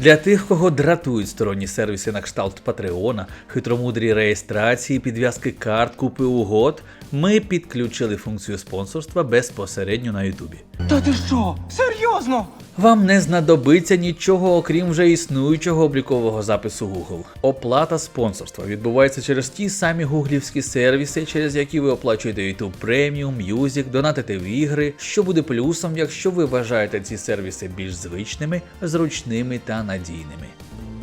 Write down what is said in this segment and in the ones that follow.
Для тих, кого дратують сторонні сервіси на кшталт Патреона, хитромудрі реєстрації, підв'язки карт, купи угод, ми підключили функцію спонсорства безпосередньо на Ютубі. Та ти що? Серйозно? Вам не знадобиться нічого, окрім вже існуючого облікового запису Google. Оплата спонсорства відбувається через ті самі гуглівські сервіси, через які ви оплачуєте YouTube Premium, Music, донатите в ігри, що буде плюсом, якщо ви вважаєте ці сервіси більш звичними, зручними та надійними.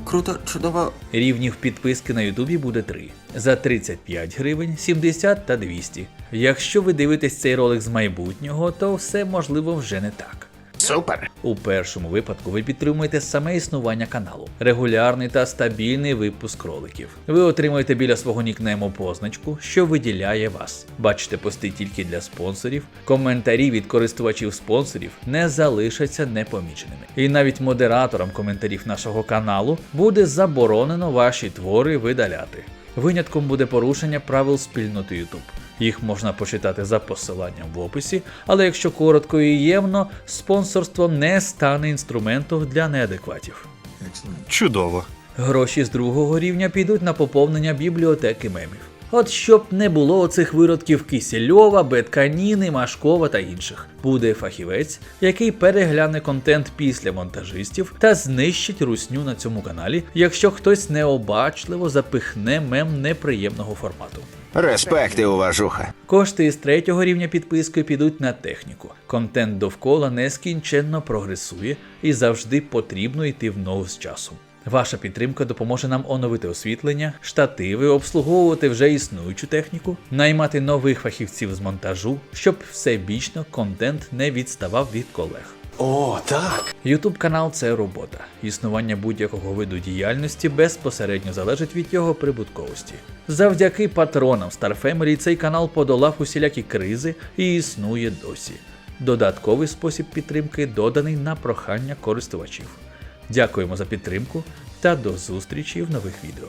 Круто, чудово. Рівнів підписки на Ютубі буде 3. За 35 гривень, 70 та 200. Якщо ви дивитесь цей ролик з майбутнього, то все можливо вже не так. Супер. У першому випадку ви підтримуєте саме існування каналу, регулярний та стабільний випуск роликів. Ви отримуєте біля свого нікнейму позначку, що виділяє вас. Бачите пости тільки для спонсорів. Коментарі від користувачів спонсорів не залишаться непоміченими. І навіть модераторам коментарів нашого каналу буде заборонено ваші твори видаляти. Винятком буде порушення правил спільноти YouTube. Їх можна почитати за посиланням в описі, але якщо коротко і ємно, спонсорство не стане інструментом для неадекватів. Чудово. Гроші з другого рівня підуть на поповнення бібліотеки мемів. От щоб не було оцих виродків Кисельова, Бетканіни, Машкова та інших. Буде фахівець, який перегляне контент після монтажистів та знищить русню на цьому каналі, якщо хтось необачливо запихне мем неприємного формату. Респекти, уважуха. Кошти із третього рівня підписки підуть на техніку. Контент довкола нескінченно прогресує і завжди потрібно йти в ногу з часом. Ваша підтримка допоможе нам оновити освітлення, штативи, обслуговувати вже існуючу техніку, наймати нових фахівців з монтажу, щоб всебічно контент не відставав від колег. О, так. YouTube канал це робота. Існування будь-якого виду діяльності безпосередньо залежить від його прибутковості. Завдяки патронам Star Family цей канал подолав усілякі кризи і існує досі. Додатковий спосіб підтримки доданий на прохання користувачів. Дякуємо за підтримку та до зустрічі в нових відео.